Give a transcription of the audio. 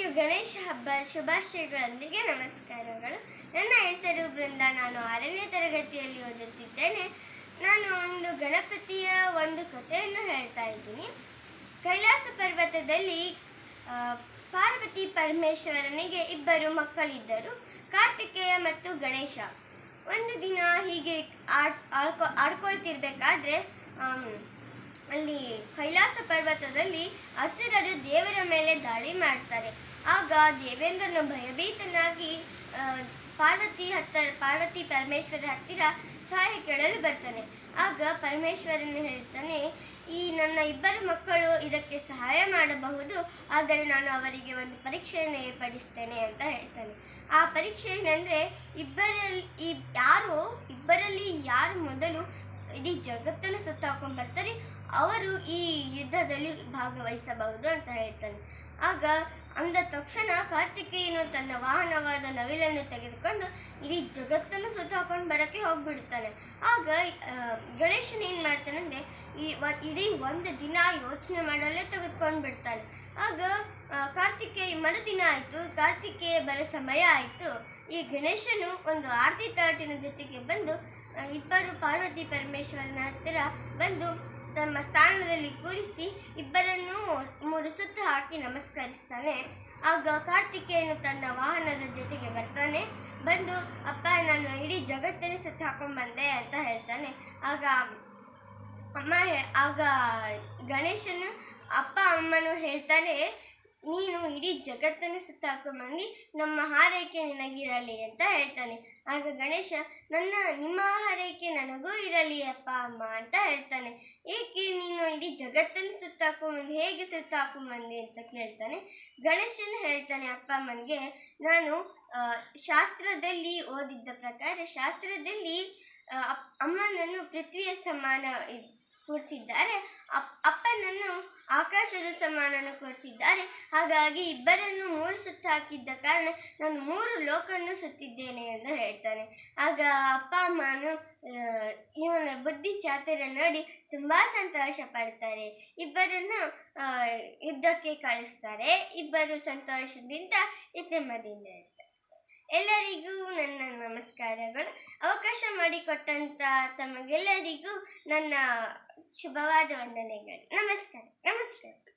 ಎಲ್ಲರಿಗೂ ಗಣೇಶ ಹಬ್ಬ ಶುಭಾಶಯಗಳೊಂದಿಗೆ ನಮಸ್ಕಾರಗಳು. ನನ್ನ ಹೆಸರು ಬೃಂದ. ನಾನು ಆರನೇ ತರಗತಿಯಲ್ಲಿ ಓದುತ್ತಿದ್ದೇನೆ. ನಾನು ಒಂದು ಗಣಪತಿಯ ಒಂದು ಕಥೆಯನ್ನು ಹೇಳ್ತಾ ಇದ್ದೀನಿ. ಕೈಲಾಸ ಪರ್ವತದಲ್ಲಿ ಪಾರ್ವತಿ ಪರಮೇಶ್ವರನಿಗೆ ಇಬ್ಬರು ಮಕ್ಕಳಿದ್ದರು. ಕಾರ್ತಿಕೇಯ ಮತ್ತು ಗಣೇಶ. ಒಂದು ದಿನ ಹೀಗೆ ಆಡ್, ಆಡ್ಕೊ, ಆಡ್ಕೊಳ್ತಿರ್ಬೇಕಾದ್ರೆ ಅಲ್ಲಿ ಕೈಲಾಸ ಪರ್ವತದಲ್ಲಿ ಹಸಿರರು ದೇವರ ಮೇಲೆ ದಾಳಿ ಮಾಡ್ತಾರೆ. ಆಗ ದೇವೇಂದ್ರನು ಭಯಭೀತನಾಗಿ ಪಾರ್ವತಿ ಹತ್ತಿರ ಪಾರ್ವತಿ ಪರಮೇಶ್ವರ ಹತ್ತಿರ ಸಹಾಯ ಕೇಳಲು ಬರ್ತಾನೆ. ಆಗ ಪರಮೇಶ್ವರನು ಹೇಳ್ತಾನೆ, ಈ ನನ್ನ ಇಬ್ಬರು ಮಕ್ಕಳು ಇದಕ್ಕೆ ಸಹಾಯ ಮಾಡಬಹುದು, ಆದರೆ ನಾನು ಅವರಿಗೆ ಒಂದು ಪರೀಕ್ಷೆಯನ್ನು ಏರ್ಪಡಿಸ್ತೇನೆ ಅಂತ ಹೇಳ್ತಾನೆ. ಆ ಪರೀಕ್ಷೆ ಏನಂದರೆ, ಇಬ್ಬರಲ್ಲಿ, ಈ ಯಾರು, ಇಬ್ಬರಲ್ಲಿ ಯಾರು ಮೊದಲು ಇಡೀ ಜಗತ್ತನ್ನು ಸುತ್ತಾಕೊಂಡು ಬರ್ತಾರೆ, ಅವರು ಈ ಯುದ್ಧದಲ್ಲಿ ಭಾಗವಹಿಸಬಹುದು ಅಂತ ಹೇಳ್ತಾನೆ. ಆಗ ಅಂದ ತಕ್ಷಣ ಕಾರ್ತಿಕೇಯನು ತನ್ನ ವಾಹನವಾದ ನವಿಲನ್ನು ತೆಗೆದುಕೊಂಡು ಇಡೀ ಜಗತ್ತನ್ನು ಸುತ್ತಾಕೊಂಡು ಬರೋಕ್ಕೆ ಹೋಗ್ಬಿಡ್ತಾನೆ ಆಗ ಗಣೇಶನ ಏನು ಮಾಡ್ತಾನಂದರೆ ಇಡೀ ಒಂದು ದಿನ ಯೋಚನೆ ಮಾಡಲೇ ತೆಗೆದುಕೊಂಡು ಬಿಡ್ತಾನೆ. ಆಗ ಕಾರ್ತಿಕೇಯ ಮರುದಿನ ಆಯಿತು, ಕಾರ್ತಿಕೇಯ ಬರೋ ಸಮಯ ಆಯಿತು. ಈ ಗಣೇಶನು ಒಂದು ಆರತಿ ತಾಟಿನ ಜೊತೆಗೆ ಬಂದು ಇಬ್ಬರು ಪಾರ್ವತಿ ಪರಮೇಶ್ವರನ ಹತ್ತಿರ ಬಂದು ತಮ್ಮ ಸ್ಥಾನದಲ್ಲಿ ಕೂರಿಸಿ ಸುತ್ತು ಹಾಕಿ ನಮಸ್ಕರಿಸ್ತಾನೆ. ಆಗ ಕಾರ್ತಿಕೇಯನು ತನ್ನ ವಾಹನದ ಜೊತೆಗೆ ಬರ್ತಾನೆ. ಬಂದು, ಅಪ್ಪ, ನಾನು ಇಡೀ ಜಗತ್ತನ್ನೇ ಸತ್ತು ಹಾಕೊಂಡ್ಬಂದೆ ಅಂತ ಹೇಳ್ತಾನೆ. ಆಗ ಅಮ್ಮ ಆಗ ಗಣೇಶನು, ಅಪ್ಪ, ಅಮ್ಮನು ಹೇಳ್ತಾರೆ ನೀನು ಇಡೀ ಜಗತ್ತನ್ನು ಸುತ್ತಾಕೋ ಹಾಕೊಂಡ್ಬಂದು ನಮ್ಮ ಹಾರೈಕೆ ನಿನಗಿರಲಿ ಅಂತ ಹೇಳ್ತಾನೆ. ಆಗ ಗಣೇಶ, ನನ್ನ, ನಿಮ್ಮ ಹಾರೈಕೆ ನನಗೂ ಇರಲಿ ಅಪ್ಪ, ಅಮ್ಮ ಅಂತ ಹೇಳ್ತಾನೆ. ಏಕೆ ನೀನು ಇಡೀ ಜಗತ್ತನ್ನು ಸುತ್ತಾಕೋ ಹಾಕೊಂಡ್ಬಂದು ಹೇಗೆ ಸುತ್ತ ಹಾಕೊಂಡ್ಬಂದಿ ಅಂತ ಕೇಳ್ತಾನೆ. ಗಣೇಶನ ಹೇಳ್ತಾನೆ, ಅಪ್ಪ, ಅಮ್ಮನಿಗೆ, ನಾನು ಶಾಸ್ತ್ರದಲ್ಲಿ ಓದಿದ್ದ ಪ್ರಕಾರ ಶಾಸ್ತ್ರದಲ್ಲಿ ಅಮ್ಮನನ್ನು ಪೃಥ್ವಿಯ ಸಮಾನ ಕೂರಿಸಿದ್ದಾರೆ. ಅಪ್- ಅಪ್ಪನನ್ನು ಆಕಾಶದ ಸಮಾನನ ಕೂರಿಸಿದ್ದಾರೆ. ಹಾಗಾಗಿ ಇಬ್ಬರನ್ನು ಮೂರು ಸುತ್ತ ಹಾಕಿದ್ದ ಕಾರಣ ನಾನು ಮೂರು ಲೋಕವನ್ನು ಸುತ್ತಿದ್ದೇನೆ ಎಂದು ಹೇಳ್ತಾನೆ. ಆಗ ಅಪ್ಪ, ಅಮ್ಮನು ಇವನ ಬುದ್ಧಿ, ಚಾತುರ್ಯ ನೋಡಿ ತುಂಬ ಸಂತೋಷ ಪಡ್ತಾರೆ. ಇಬ್ಬರನ್ನು ಯುದ್ಧಕ್ಕೆ ಕಳಿಸ್ತಾರೆ. ಇಬ್ಬರು ಸಂತೋಷದಿಂದ ನೆಮ್ಮದಿಯಿಂದ ಇರ್ತಾರೆ ಎಲ್ಲರಿಗೂ ನನ್ನ ನಮಸ್ಕಾರಗಳು. ಅವಕಾಶ ಮಾಡಿಕೊಟ್ಟಂತ ತಮಗೆಲ್ಲರಿಗೂ ನನ್ನ ಶುಭವಾದ ವಂದನೆಗಳು. ನಮಸ್ಕಾರ. ನಮಸ್ಕಾರ.